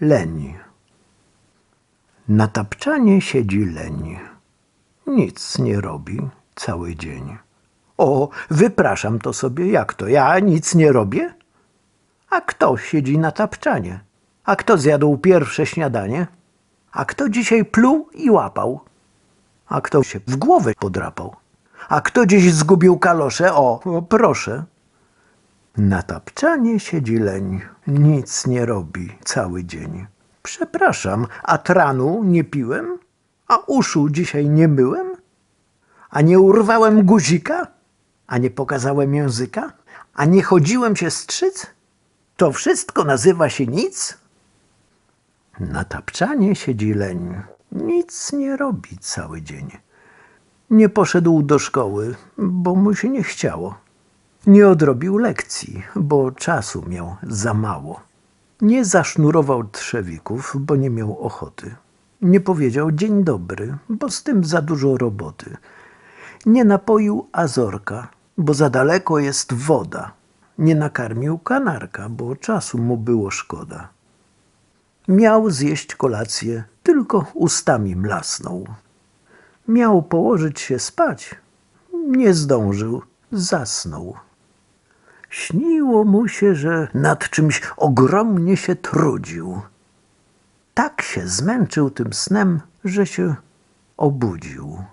Leń. Na tapczanie siedzi leń. Nic nie robi cały dzień. O, wypraszam to sobie, jak to? Ja nic nie robię? A kto siedzi na tapczanie? A kto zjadł pierwsze śniadanie? A kto dzisiaj pluł i łapał? A kto się w głowę podrapał? A kto dziś zgubił kalosze? O, o proszę. Na tapczanie siedzi leń, nic nie robi cały dzień. Przepraszam, a tranu nie piłem? A uszu dzisiaj nie myłem? A nie urwałem guzika? A nie pokazałem języka? A nie chodziłem się strzyc? To wszystko nazywa się nic? Na tapczanie siedzi leń, nic nie robi cały dzień. Nie poszedł do szkoły, bo mu się nie chciało. Nie odrobił lekcji, bo czasu miał za mało. Nie zasznurował trzewików, bo nie miał ochoty. Nie powiedział dzień dobry, bo z tym za dużo roboty. Nie napoił azorka, bo za daleko jest woda. Nie nakarmił kanarka, bo czasu mu było szkoda. Miał zjeść kolację, tylko ustami mlasnął. Miał położyć się spać, nie zdążył, zasnął. Śniło mu się, że nad czymś ogromnie się trudził. Tak się zmęczył tym snem, że się obudził.